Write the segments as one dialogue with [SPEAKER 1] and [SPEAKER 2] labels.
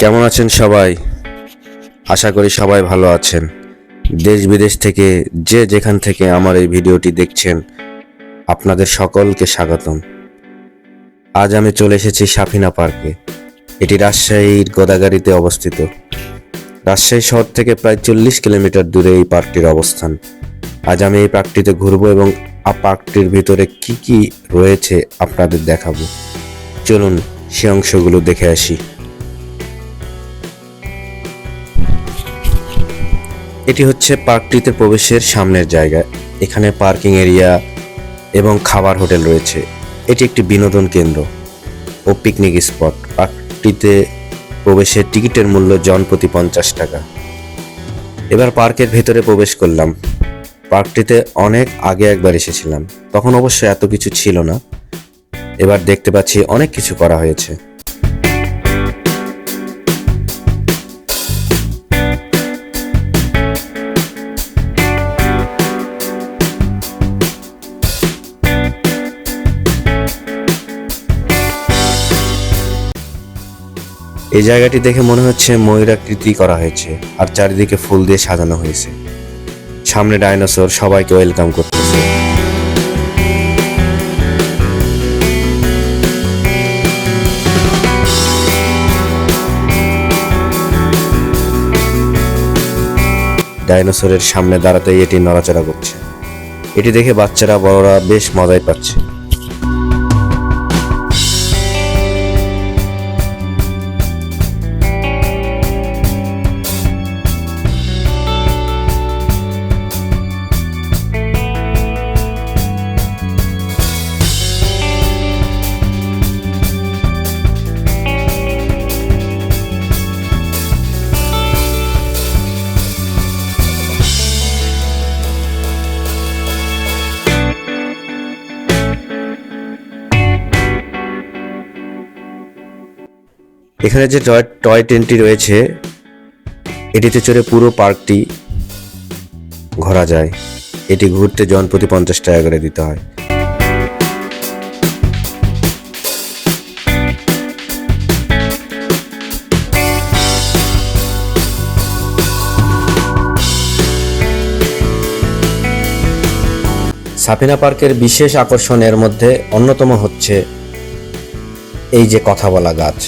[SPEAKER 1] কেমন আছেন সবাই? আশা করি সবাই ভালো আছেন। দেশ বিদেশ থেকে যে যেখান থেকে আমার এই ভিডিওটি দেখছেন, আপনাদের সকলকে স্বাগতম। আজ আমি চলে এসেছি সাফিনা পার্কে। এটি রাজশাহীর গোদাগাড়িতে অবস্থিত। রাজশাহী শহর থেকে প্রায় চল্লিশ কিলোমিটার দূরে এই পার্কটির অবস্থান। আজ আমি এই পার্কটিতে ঘুরবো এবং পার্কটির ভিতরে কি কি রয়েছে আপনাদের দেখাবো। চলুন সে অংশগুলো দেখে আসি। এটি হচ্ছে পার্কটিতে প্রবেশের সামনের জায়গা। এখানে পার্কিং এরিয়া এবং খাবার হোটেল রয়েছে। এটি একটি বিনোদন কেন্দ্র ও পিকনিক স্পট। পার্কটিতে প্রবেশের টিকিটের মূল্য জন প্রতি পঞ্চাশ টাকা। এবার পার্কের ভেতরে প্রবেশ করলাম। পার্কটিতে অনেক আগে একবার এসেছিলাম। তখন অবশ্য এত কিছু ছিল না। এবার দেখতে পাচ্ছি অনেক কিছু করা হয়েছে। এই জায়গাটি দেখে মনে হচ্ছে ময়ূরাকৃতি করা হয়েছে, আর চারিদিকে ফুল দিয়ে সাজানো হয়েছে। সামনে ডাইনোসর সবাইকে ওয়েলকাম করতেছে। ডাইনোসরের সামনে দাঁড়াতেই এটি নড়াচড়া করছে। এটি দেখে বাচ্চারা, বড়রা বেশ মজাই পাচ্ছে। এখানে যে টয় টয় ট্রেনটি রয়েছে, এটিতে চড়ে পুরো পার্কটি ঘোরা যায়। এটি ঘুরতে জন প্রতি পঞ্চাশ টাকা করে দিতে হয়। সাফিনা পার্কের বিশেষ আকর্ষণের মধ্যে অন্যতম হচ্ছে এই যে কথা বলা গাছ।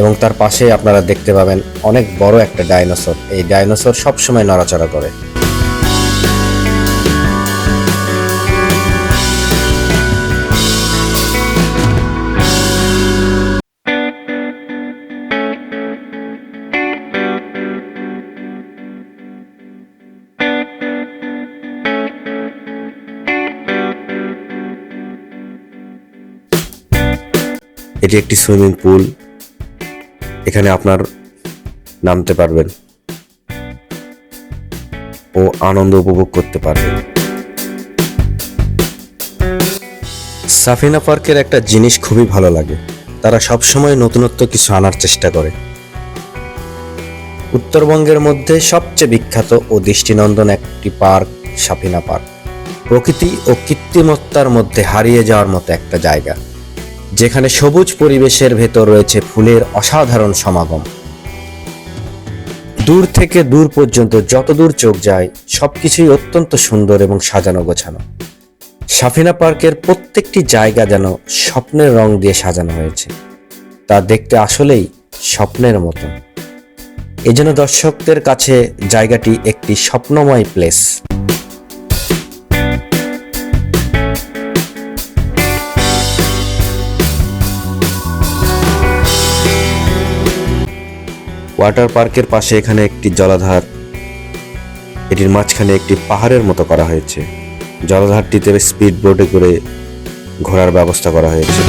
[SPEAKER 1] এবং তার পাশে আপনারা দেখতে পাবেন অনেক বড় একটা ডাইনোসর। এই ডাইনোসর সবসময় নড়াচড়া করে। এটি একটি সুইমিং পুল। এখানে আপনার নামতে পারবেন ও আনন্দ উপভোগ করতে পারবেন। সাফিনা পার্কের একটা জিনিস খুবই ভালো লাগে। তারা সবসময় নতুনত্ব কিছু আনার চেষ্টা করে। উত্তরবঙ্গের মধ্যে সবচেয়ে বিখ্যাত ও দৃষ্টিনন্দন একটি পার্ক সাফিনা পার্ক। প্রকৃতি ও কৃত্রিমত্তার মধ্যে হারিয়ে যাওয়ার মতো একটা জায়গা। যেখানে সবুজ পরিবেশের ভেতর রয়েছে ফুলের অসাধারণ সমাগম। দূর থেকে দূর পর্যন্ত যত দূর চোখ যায়, সবকিছুই অত্যন্ত সুন্দর এবং সাজানো গোছানো। সাফিনা পার্কের প্রত্যেকটি জায়গা যেন স্বপ্নের রং দিয়ে সাজানো হয়েছে। তা দেখতে আসলেই স্বপ্নের মতো। এজন্য দর্শকদের কাছে জায়গাটি একটি স্বপ্নময় প্লেস ওয়াটার পার্কের পাশে এখানে একটি জলাধার। এটির মাঝখানে একটি পাহাড়ের মতো করা হয়েছে। জলাধারটিতে স্পিড বোটে করে ঘোরার ব্যবস্থা করা হয়েছে।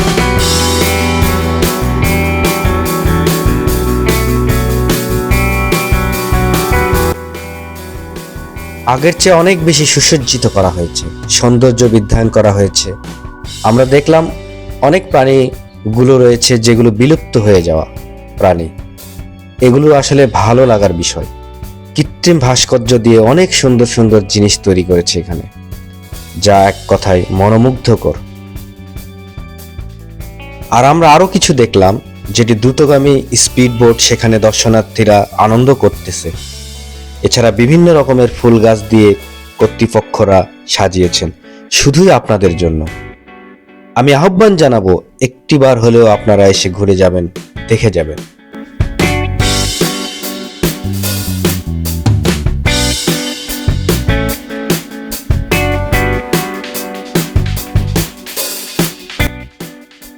[SPEAKER 1] আগের চেয়ে অনেক বেশি সুসজ্জিত করা হয়েছে। সৌন্দর্য বিধ্যায়ন করা হয়েছে। আমরা দেখলাম অনেক প্রাণীগুলো রয়েছে যেগুলো বিলুপ্ত হয়ে যাওয়া প্রাণী। এগুলো আসলে ভালো লাগার বিষয়। কৃত্রিম ভাস্কর্য দিয়ে অনেক সুন্দর সুন্দর জিনিস তৈরি করেছে এখানে, যা এক কথায় মনোমুগ্ধকর। আর আমরা আরও কিছু দেখলাম, যেটি দ্রুতগামী স্পিড বোট সেখানে দর্শনার্থীরা আনন্দ করতেছে। এছাড়া বিভিন্ন রকমের ফুল গাছ দিয়ে কর্তৃপক্ষরা সাজিয়েছেন, শুধুই আপনাদের জন্য। আমি আহ্বান জানাব, একটিবার হলেও আপনারা এসে ঘুরে যাবেন, দেখে যাবেন।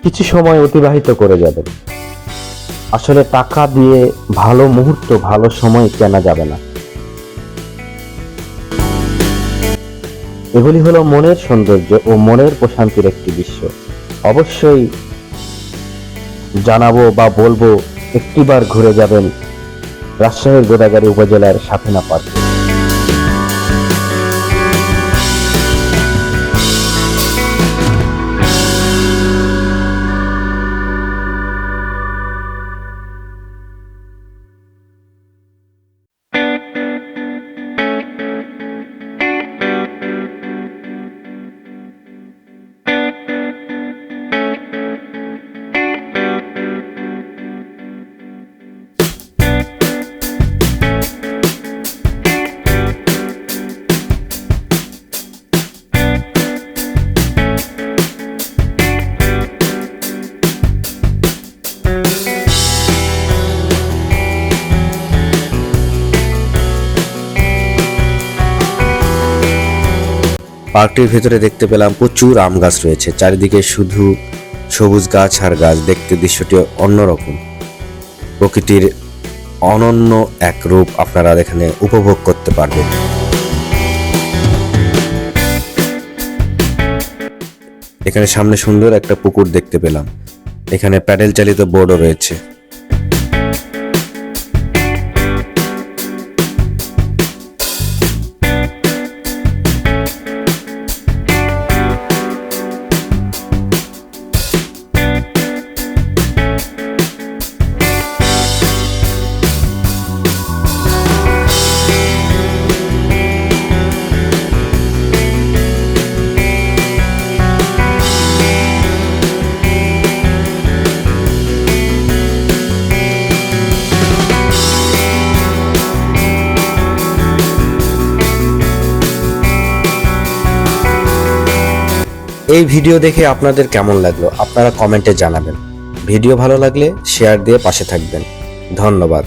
[SPEAKER 1] কিছু সময় অতিবাহিত করে যাবেন আসলে টাকা দিয়ে ভালো মুহূর্ত, ভালো সময় কেনা যাবে না। এগুলি হলো মনের সৌন্দর্য ও মনের প্রশান্তির একটি বিশ্ব অবশ্যই জানাব বা বলব, একটিবার ঘুরে যাবেন রাজশাহীর গোদাগাড়ি উপজেলার সাফিনা পার্ক। পার্কটির ভেতরে দেখতে পেলাম প্রচুর আম গাছ রয়েছে। চারিদিকে শুধু সবুজ গাছ আর গাছ। দেখতে দৃশ্যটি অন্যরকম। প্রকৃতির অনন্য এক রূপ আপনারা এখানে উপভোগ করতে পারবেন। এখানে সামনে সুন্দর একটা পুকুর দেখতে পেলাম। এখানে প্যাডেল চালিত বোর্ডও রয়েছে। এই ভিডিও দেখে আপনাদের কেমন লাগল? আপনারা কমেন্টে জানাবেন। ভিডিও ভালো লাগলে শেয়ার দিয়ে পাশে থাকবেন। ধন্যবাদ।